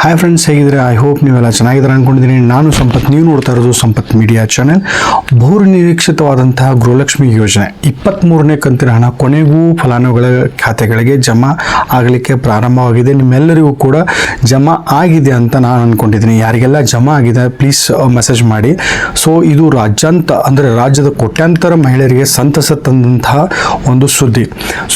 Hi friends ಹೇಗಿದ್ರೆ I hope ನೀವೆಲ್ಲ ಚೆನ್ನಾಗಿದ್ದಾರೆ ಅನ್ಕೊಂಡಿದ್ದೀನಿ. ನಾನು ಸಂಪತ್. ನೀವು ನೋಡ್ತಾ ಇರೋದು ಸಂಪತ್ ಮೀಡಿಯಾ ಚಾನೆಲ್ ಬಹು ನಿರೀಕ್ಷಿತವಾದಂತಹ ಗೃಹಲಕ್ಷ್ಮಿ ಯೋಜನೆ. ಇಪ್ಪತ್ತ್ಮೂರನೇ ಕಂತಿನ ಹಣ ಕೊನೆಗೂ ಫಲಾನುಭವಿಗಳ ಖಾತೆಗಳಿಗೆ ಜಮಾ ಆಗಲಿಕ್ಕೆ ಪ್ರಾರಂಭವಾಗಿದೆ. ನಿಮ್ಮೆಲ್ಲರಿಗೂ ಕೂಡ ಜಮಾ ಆಗಿದೆ ಅಂತ ನಾನು ಅಂದ್ಕೊಂಡಿದ್ದೀನಿ ಯಾರಿಗೆಲ್ಲ ಜಮಾ ಆಗಿದೆ ಪ್ಲೀಸ್ ಮೆಸೇಜ್ ಮಾಡಿ. ಸೊ ಇದು ರಾಜ್ಯಾಂತ, ಅಂದರೆ ರಾಜ್ಯದ ಕೋಟ್ಯಾಂತರ ಮಹಿಳೆಯರಿಗೆ ಸಂತಸ ತಂದಂತಹ ಒಂದು ಸುದ್ದಿ.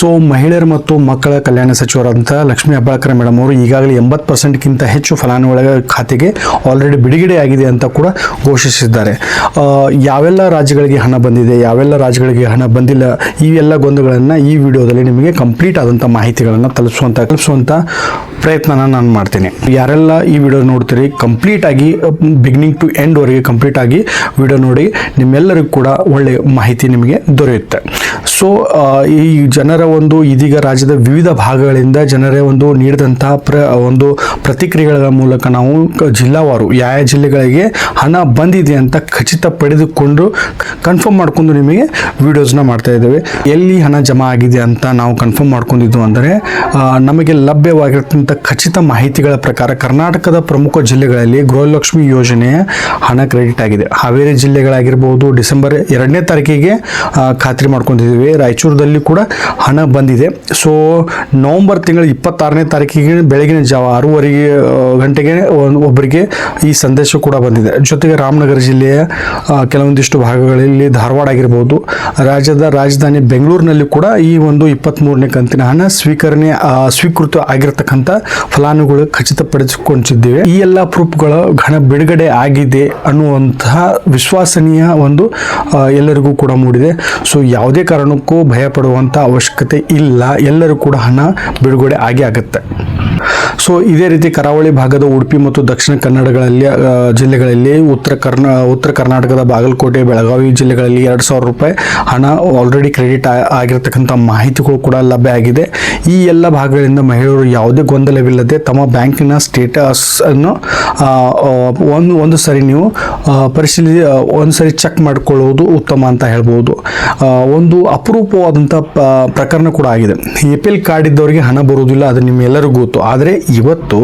ಸೊ ಮಹಿಳೆಯರು ಮತ್ತು ಮಕ್ಕಳ ಕಲ್ಯಾಣ ಸಚಿವರಾದಂತಹ ಲಕ್ಷ್ಮೀ ಹೆಬ್ಬಾಳ್ಕರ್ ಮೇಡಮ್ ಅವರು ಈಗಾಗಲೇ ಎಂಬತ್ತು ಪರ್ಸೆಂಟ್ಗಿಂತ ಹೆಚ್ಚು ಫಲಾನುಭವಿಗಳ ಖಾತೆಗೆ ಆಲ್ರೆಡಿ ಬಿಡುಗಡೆ ಆಗಿದೆ ಅಂತ ಕೂಡ ಘೋಷಿಸಿದ್ದಾರೆ. ಯಾವೆಲ್ಲ ರಾಜ್ಯಗಳಿಗೆ ಹಣ ಬಂದಿದೆ, ಯಾವೆಲ್ಲ ರಾಜ್ಯಗಳಿಗೆ ಹಣ ಬಂದಿಲ್ಲ, ಈ ಎಲ್ಲ ಗೊಂದಲಗಳನ್ನು ಈ ವಿಡಿಯೋದಲ್ಲಿ ನಿಮಗೆ ಕಂಪ್ಲೀಟ್ ಆದಂಥ ಮಾಹಿತಿಗಳನ್ನು ತಲುಪಿಸುವಂಥ ತಲುಪಿಸುವಂಥ ಪ್ರಯತ್ನನ ನಾನು ಮಾಡ್ತೀನಿ. ಯಾರೆಲ್ಲ ಈ ವಿಡಿಯೋ ನೋಡ್ತೀರಿ ಕಂಪ್ಲೀಟ್ ಆಗಿ ಬಿಗಿನಿಂಗ್ ಟು ಎಂಡ್ ವರೆಗೆ ಕಂಪ್ಲೀಟ್ ಆಗಿ ವಿಡಿಯೋ ನೋಡಿ, ನಿಮ್ಮೆಲ್ಲರಿಗೂ ಕೂಡ ಒಳ್ಳೆ ಮಾಹಿತಿ ನಿಮಗೆ ದೊರೆಯುತ್ತೆ. ಸೊ ಈ ಜನರ ಒಂದು ಇದೀಗ ರಾಜ್ಯದ ವಿವಿಧ ಭಾಗಗಳಿಂದ ಜನರೇ ಒಂದು ನೀಡಿದಂತಹ ಪ್ರ ಒಂದು ಪ್ರತಿಕ್ರಿಯೆಗಳ ಮೂಲಕ ನಾವು ಜಿಲ್ಲಾವಾರು ಯಾವ ಜಿಲ್ಲೆಗಳಿಗೆ ಹಣ ಬಂದಿದೆ ಅಂತ ಖಚಿತ ಪಡೆದುಕೊಂಡು ಕನ್ಫರ್ಮ್ ಮಾಡಿಕೊಂಡು ನಿಮಗೆ ವಿಡಿಯೋಸ್ನ ಮಾಡ್ತಾ ಇದ್ದೇವೆ. ಎಲ್ಲಿ ಹಣ ಜಮಾ ಆಗಿದೆ ಅಂತ ನಾವು ಕನ್ಫರ್ಮ್ ಮಾಡ್ಕೊಂಡಿದ್ದು ಅಂದರೆ ನಮಗೆ ಲಭ್ಯವಾಗಿರ್ತಂಥ ಖಚಿತ ಮಾಹಿತಿಗಳ ಪ್ರಕಾರ ಕರ್ನಾಟಕದ ಪ್ರಮುಖ ಜಿಲ್ಲೆಗಳಲ್ಲಿ ಗೃಹಲಕ್ಷ್ಮಿ ಯೋಜನೆಯ ಹಣ ಕ್ರೆಡಿಟ್ ಆಗಿದೆ. ಹಾವೇರಿ ಜಿಲ್ಲೆಗಳಾಗಿರ್ಬೋದು, ಡಿಸೆಂಬರ್ ಎರಡನೇ ತಾರೀಕಿಗೆ ಖಾತ್ರಿ ಮಾಡ್ಕೊಂಡಿದ್ದೀವಿ. ರಾಯಚೂರದಲ್ಲಿ ಕೂಡ ಹಣ ಬಂದಿದೆ. ಸೊ ನವಂಬರ್ ತಿಂಗಳ ಇಪ್ಪತ್ತಾರನೇ ತಾರೀಕಿಗೆ ಬೆಳಗಿನ ಜಾವ ಆರೂವರೆಗೆ ಗಂಟೆಗೆ ಒಬ್ಬರಿಗೆ ಈ ಸಂದೇಶ ಕೂಡ ಬಂದಿದೆ. ಜೊತೆಗೆ ರಾಮನಗರ ಜಿಲ್ಲೆಯ ಕೆಲವೊಂದಿಷ್ಟು ಭಾಗಗಳಲ್ಲಿ ಧಾರವಾಡ ಆಗಿರ್ಬೋದು, ರಾಜ್ಯದ ರಾಜಧಾನಿ ಬೆಂಗಳೂರಿನಲ್ಲಿ ಕೂಡ ಈ ಒಂದು ಇಪ್ಪತ್ತ್ಮೂರನೇ ಕಂತಿನ ಹಣ ಸ್ವೀಕರಣೆ ಸ್ವೀಕೃತ ಆಗಿರತಕ್ಕಂಥ ಫಲಾನುಗಳು ಖಚಿತಪಡಿಸಿಕೊಂಡಿದ್ದೇವೆ. ಈ ಎಲ್ಲ ಪ್ರೂಫ್ಗಳು ಹಣ ಬಿಡುಗಡೆ ಆಗಿದೆ ಅನ್ನುವಂತಹ ವಿಶ್ವಾಸನೀಯ ಒಂದು ಎಲ್ಲರಿಗೂ ಕೂಡ ಮೂಡಿದೆ. ಸೊ, ಯಾವುದೇ ಕಾರಣಕ್ಕೂ ಭಯಪಡುವಂಥ ಅವಶ್ಯಕತೆ ಇಲ್ಲ. ಎಲ್ಲರೂ ಕೂಡ ಹಣ ಬಿಡುಗಡೆ ಆಗೇ ಆಗುತ್ತೆ. ಸೊ, ಇದೇ ರೀತಿ ಕರಾವಳಿ ಭಾಗದ ಉಡುಪಿ ಮತ್ತು ದಕ್ಷಿಣ ಕನ್ನಡಗಳಲ್ಲಿ ಜಿಲ್ಲೆಗಳಲ್ಲಿ ಉತ್ತರ ಕರ್ನಾ, ಉತ್ತರ ಕರ್ನಾಟಕದ ಬಾಗಲಕೋಟೆ, ಬೆಳಗಾವಿ ಜಿಲ್ಲೆಗಳಲ್ಲಿ ಎರಡು ಸಾವಿರ ರೂಪಾಯಿ ಹಣ ಆಲ್ರೆಡಿ ಕ್ರೆಡಿಟ್ ಆಗಿರತಕ್ಕಂಥ ಮಾಹಿತಿಗಳು ಕೂಡ ಲಭ್ಯ ಆಗಿದೆ. ಈ ಎಲ್ಲ ಭಾಗಗಳಿಂದ ಮಹಿಳೆಯರು ಯಾವುದೇ ಗೊಂದಲವಿಲ್ಲದೆ ತಮ್ಮ ಬ್ಯಾಂಕಿನ ಸ್ಟೇಟಸ್ ಅನ್ನು ಒಂದು ಒಂದು ಸರಿ ನೀವು ಪರಿಶೀಲಿ ಒಂದು ಸರಿ ಚೆಕ್ ಮಾಡಿಕೊಳ್ಳುವುದು ಉತ್ತಮ ಅಂತ ಹೇಳ್ಬೋದು. ಒಂದು ಅಪರೂಪವಾದಂಥ ಪ್ರಕರಣ ಕೂಡ ಆಗಿದೆ. ಎ ಪಿ ಎಲ್ ಕಾರ್ಡ್ ಇದ್ದವರಿಗೆ ಹಣ ಬರುವುದಿಲ್ಲ, ಅದು ನಿಮ್ಮೆಲ್ಲರಿಗೂ ಗೊತ್ತು. ಆದರೆ ಇವತ್ತು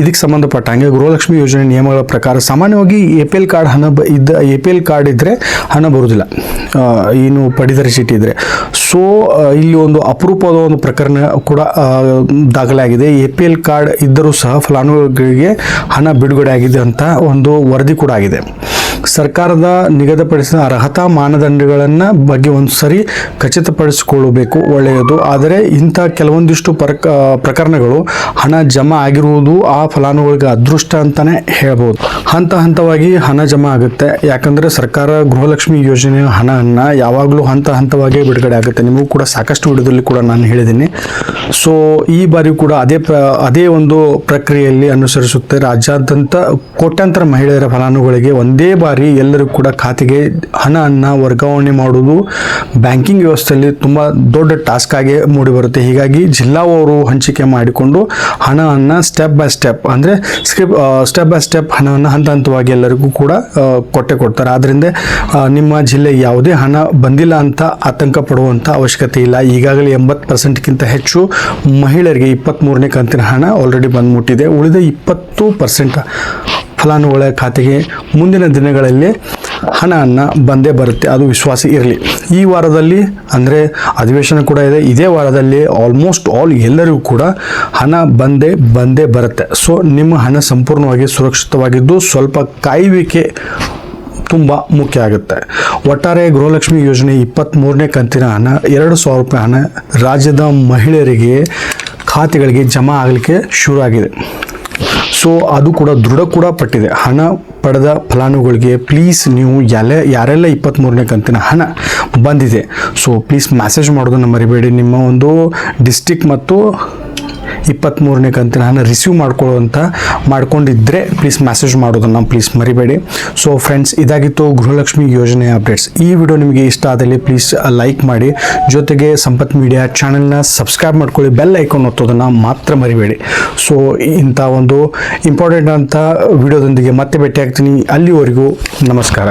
ಇದಕ್ಕೆ ಸಂಬಂಧಪಟ್ಟಂಗೆ ಗೃಹಲಕ್ಷ್ಮಿ ಯೋಜನೆ ನಿಯಮಗಳ ಪ್ರಕಾರ ಸಾಮಾನ್ಯವಾಗಿ ಎ ಪಿ ಎಲ್ ಕಾರ್ಡ್ ಹಣ ಬ ಇದ್ದ ಎ ಪಿ ಎಲ್ ಕಾರ್ಡ್ ಇದ್ದರೆ ಹಣ ಬರುವುದಿಲ್ಲ. ಏನು ಪಡಿತರ ಚೀಟಿ ಇದ್ದರೆ ಸೊ ಇಲ್ಲಿ ಒಂದು ಅಪರೂಪದ ಒಂದು ಪ್ರಕರಣ ಕೂಡ ದಾಖಲಾಗಿದೆ. ಎ ಪಿ ಎಲ್ ಕಾರ್ಡ್ ಇದ್ದರೂ ಸಹ ಫಲಾನುಭವಿಗಳಿಗೆ ಹಣ ಬಿಡುಗಡೆ ಆಗಿದೆ ಅಂತ ಒಂದು ವರದಿ ಕೂಡ ಆಗಿದೆ. ಸರ್ಕಾರದ ನಿಗದಿಪಡಿಸಿದ ಅರ್ಹತಾ ಮಾನದಂಡಗಳನ್ನು ಬಗ್ಗೆ ಒಂದು ಸರಿ ಖಚಿತಪಡಿಸಿಕೊಳ್ಳಬೇಕು, ಒಳ್ಳೆಯದು. ಆದರೆ ಇಂಥ ಕೆಲವೊಂದಿಷ್ಟು ಪ್ರಕ, ಪ್ರಕರಣಗಳು ಹಣ ಜಮಾ ಆಗಿರುವುದು ಆ ಫಲಾನುಭವಿಗೆ ಅದೃಷ್ಟ ಅಂತಾನೆ ಹೇಳ್ಬೋದು. ಹಂತ ಹಂತವಾಗಿ ಹಣ ಜಮಾ ಆಗುತ್ತೆ. ಯಾಕಂದರೆ ಸರ್ಕಾರ ಗೃಹಲಕ್ಷ್ಮಿ ಯೋಜನೆಯ ಹಣವನ್ನು ಯಾವಾಗಲೂ ಹಂತ ಹಂತವಾಗಿ ಬಿಡುಗಡೆ ಆಗುತ್ತೆ. ನಿಮಗೂ ಕೂಡ ಸಾಕಷ್ಟು ವಿಡಿಯೋದಲ್ಲಿ ಕೂಡ ನಾನು ಹೇಳಿದ್ದೀನಿ. ಸೊ ಈ ಬಾರಿ ಕೂಡ ಅದೇ ಪ್ರ, ಅದೇ ಒಂದು ಪ್ರಕ್ರಿಯೆಯಲ್ಲಿ ಅನುಸರಿಸುತ್ತೆ ರಾಜ್ಯಾದ್ಯಂತ ಕೋಟ್ಯಾಂತರ ಮಹಿಳೆಯರ ಫಲಾನುಭವಿಗಳಿಗೆ ಒಂದೇ ಬಾರಿ ಎಲ್ಲರೂ ಕೂಡ ಖಾತೆಗೆ ಹಣವನ್ನು ವರ್ಗಾವಣೆ ಮಾಡುವುದು ಬ್ಯಾಂಕಿಂಗ್ ವ್ಯವಸ್ಥೆಯಲ್ಲಿ ತುಂಬ ದೊಡ್ಡ ಟಾಸ್ಕ್ ಆಗಿ ಮೂಡಿಬರುತ್ತೆ. ಹೀಗಾಗಿ ಜಿಲ್ಲಾವರು ಹಂಚಿಕೆ ಮಾಡಿಕೊಂಡು ಹಣವನ್ನು ಸ್ಟೆಪ್ ಬೈ ಸ್ಟೆಪ್ ಅಂದರೆ ಸ್ಕ್ರಿಪ್ ಸ್ಟೆಪ್ ಬೈ ಸ್ಟೆಪ್ ಹಣವನ್ನು ಹಂತ ಹಂತವಾಗಿ ಎಲ್ಲರಿಗೂ ಕೂಡ ಕೊಟ್ಟೆ ಕೊಡ್ತಾರೆ. ಆದ್ದರಿಂದ ನಿಮ್ಮ ಜಿಲ್ಲೆ ಯಾವುದೇ ಹಣ ಬಂದಿಲ್ಲ ಅಂತ ಆತಂಕ ಪಡುವಂಥ ಅವಶ್ಯಕತೆ ಇಲ್ಲ. ಈಗಾಗಲೇ ಎಂಬತ್ತು ಪರ್ಸೆಂಟ್ಗಿಂತ ಹೆಚ್ಚು ಮಹಿಳೆಯರಿಗೆ ಇಪ್ಪತ್ತ್ಮೂರನೇ ಕಂತಿನ ಹಣ ಆಲ್ರೆಡಿ ಬಂದು ಮುಟ್ಟಿದೆ ಉಳಿದ ಇಪ್ಪತ್ತು ಪರ್ಸೆಂಟ್ ಫಲಾನುಭವಿಗಳ ಖಾತೆಗೆ ಮುಂದಿನ ದಿನಗಳಲ್ಲಿ ಹಣವನ್ನು ಬಂದೇ ಬರುತ್ತೆ. ಅದು ವಿಶ್ವಾಸ ಇರಲಿ. ಈ ವಾರದಲ್ಲಿ ಅಂದರೆ ಅಧಿವೇಶನ ಕೂಡ ಇದೆ. ಇದೇ ವಾರದಲ್ಲಿ ಆಲ್ಮೋಸ್ಟ್ ಆಲ್ ಎಲ್ಲರಿಗೂ ಕೂಡ ಹಣ ಬಂದೇ ಬಂದೇ ಬರುತ್ತೆ. ಸೊ ನಿಮ್ಮ ಹಣ ಸಂಪೂರ್ಣವಾಗಿ ಸುರಕ್ಷಿತವಾಗಿದ್ದು ಸ್ವಲ್ಪ ಕಾಯುವಿಕೆ ತುಂಬ ಮುಖ್ಯ ಆಗುತ್ತೆ. ಒಟ್ಟಾರೆ ಗೃಹಲಕ್ಷ್ಮಿ ಯೋಜನೆ ಇಪ್ಪತ್ತ್ಮೂರನೇ ಕಂತಿನ ಹಣ, ಎರಡು ಸಾವಿರ ರೂಪಾಯಿ ಹಣ ರಾಜ್ಯದ ಮಹಿಳೆಯರಿಗೆ ಖಾತೆಗಳಿಗೆ ಜಮಾ ಆಗಲಿಕ್ಕೆ ಶುರು ಆಗಿದೆ ಸೊ ಅದು ಕೂಡ ದೃಢ ಕೂಡ ಪಟ್ಟಿದೆ. ಹಣ ಪಡೆದ ಫಲಾನುಗಳಿಗೆ ಪ್ಲೀಸ್ ನೀವು ಎಲ್ಲ ಯಾರೆಲ್ಲ ಇಪ್ಪತ್ತ್ಮೂರನೇ ಕಂತಿನ ಹಣ ಬಂದಿದೆ. ಸೊ ಪ್ಲೀಸ್ ಮೆಸೇಜ್ ಮಾಡೋದನ್ನು ಮರಿಬೇಡಿ. ನಿಮ್ಮ ಒಂದು ಡಿಸ್ಟಿಕ್ ಮತ್ತು ಇಪ್ಪತ್ತ್ಮೂರನೇ ಕಂತಿನ ಹಣ ರಿಸೀವ್ ಮಾಡ್ಕೊಳ್ಳುವಂಥ ಮಾಡ್ಕೊಂಡಿದ್ದರೆ ಪ್ಲೀಸ್ ಮೆಸೇಜ್ ಮಾಡೋದನ್ನು ಪ್ಲೀಸ್ ಮರಿಬೇಡಿ. ಸೊ ಫ್ರೆಂಡ್ಸ್ ಇದಾಗಿತ್ತು ಗೃಹಲಕ್ಷ್ಮಿ ಯೋಜನೆ ಅಪ್ಡೇಟ್ಸ್ ಈ ವಿಡಿಯೋ ನಿಮಗೆ ಇಷ್ಟ ಆದಲ್ಲಿ ಪ್ಲೀಸ್ ಲೈಕ್ ಮಾಡಿ. ಜೊತೆಗೆ ಸಂಪತ್ ಮೀಡಿಯಾ ಚಾನೆಲ್ನ ಸಬ್ಸ್ಕ್ರೈಬ್ ಮಾಡ್ಕೊಳ್ಳಿ. ಬೆಲ್ ಐಕಾನ್ ಒತ್ತೋದನ್ನು ಮಾತ್ರ ಮರಿಬೇಡಿ. ಸೊ ಇಂಥ ಒಂದು ಇಂಪಾರ್ಟೆಂಟ್ ಅಂತ ವಿಡಿಯೋದೊಂದಿಗೆ ಮತ್ತೆ ಭೇಟಿ ಆಗ್ತೀನಿ ಅಲ್ಲಿವರೆಗೂ ನಮಸ್ಕಾರ.